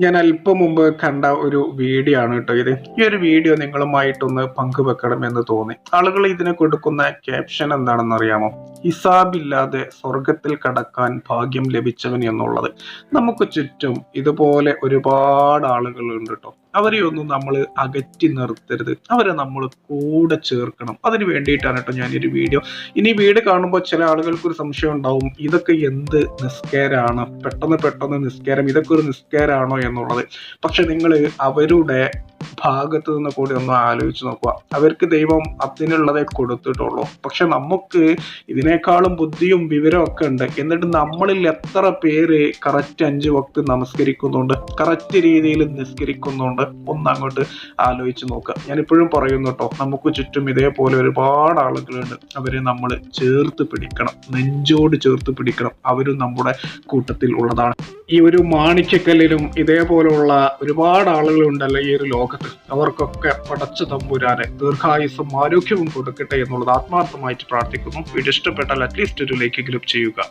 ഞാൻ അല്പം മുമ്പ് കണ്ട ഒരു വീഡിയോ ആണ് കേട്ടോ ഇത്. ഈ ഒരു വീഡിയോ നിങ്ങളുമായിട്ടൊന്ന് പങ്കുവെക്കണം എന്ന് തോന്നി. ആളുകൾ ഇതിന് കൊടുക്കുന്ന ക്യാപ്ഷൻ എന്താണെന്ന് അറിയാമോ? ഹിസാബില്ലാതെ സ്വർഗത്തിൽ കടക്കാൻ ഭാഗ്യം ലഭിച്ചവൻ എന്നുള്ളത്. നമുക്ക് ചുറ്റും ഇതുപോലെ ഒരുപാട് ആളുകളുണ്ട് കേട്ടോ. അവരെയൊന്നും നമ്മൾ അകറ്റി നിർത്തരുത്. അവരെ നമ്മൾ കൂടെ ചേർക്കണം. അതിന് വേണ്ടിയിട്ടാണ് കേട്ടോ ഞാനൊരു വീഡിയോ. ഇനി വീട് കാണുമ്പോൾ ചില ആളുകൾക്ക് ഒരു സംശയം ഉണ്ടാവും. ഇതൊക്കെ എന്ത് നിസ്കാരമാണ് പെട്ടെന്ന് പെട്ടെന്ന് നിസ്കാരം. ഇതൊക്കെ ഒരു നിസ്കാരമാണോ എന്നുള്ളത്. പക്ഷെ നിങ്ങൾ അവരുടെ ഭാഗത്ത് നിന്ന് കൂടി ഒന്ന് ആലോചിച്ച് നോക്കുക. അവർക്ക് ദൈവം അതിനുള്ളതേ കൊടുത്തിട്ടുള്ളൂ. പക്ഷെ നമുക്ക് ഇതിനേക്കാളും ബുദ്ധിയും വിവരവും ഒക്കെ ഉണ്ട്. എന്നിട്ട് നമ്മളിൽ എത്ര പേര് കറക്റ്റ് അഞ്ച് വക്ത് നമസ്കരിക്കുന്നുണ്ട് കറക്റ്റ് രീതിയിൽ നിസ്കരിക്കുന്നുണ്ട് ഒന്ന് അങ്ങോട്ട് ആലോചിച്ച് നോക്കുക. ഞാൻ ഇപ്പോഴും പറയുന്നു കേട്ടോ നമുക്ക് ചുറ്റും ഇതേപോലെ ഒരുപാട് ആളുകളുണ്ട്. അവരെ നമ്മൾ ചേർത്ത് പിടിക്കണം നെഞ്ചോട് ചേർത്ത് പിടിക്കണം. അവരും നമ്മുടെ കൂട്ടത്തിൽ ഉള്ളതാണ്. ഈ ഒരു മാണിക്യക്കല്ലിലും ഇതേപോലുള്ള ഒരുപാട് ആളുകളുണ്ടല്ലോ ഈ ഒരു ലോകത്ത്. അവർക്കൊക്കെ പടച്ചു തമ്പുരാനെ ദീർഘായുസും ആരോഗ്യവും കൊടുക്കട്ടെ എന്നുള്ളത് ആത്മാർത്ഥമായിട്ട് പ്രാർത്ഥിക്കുന്നു. വീഡിയോ ഇഷ്ടപ്പെട്ടാൽ അറ്റ്ലീസ്റ്റ് ഒരു ലൈക്കെങ്കിലും ചെയ്യുക.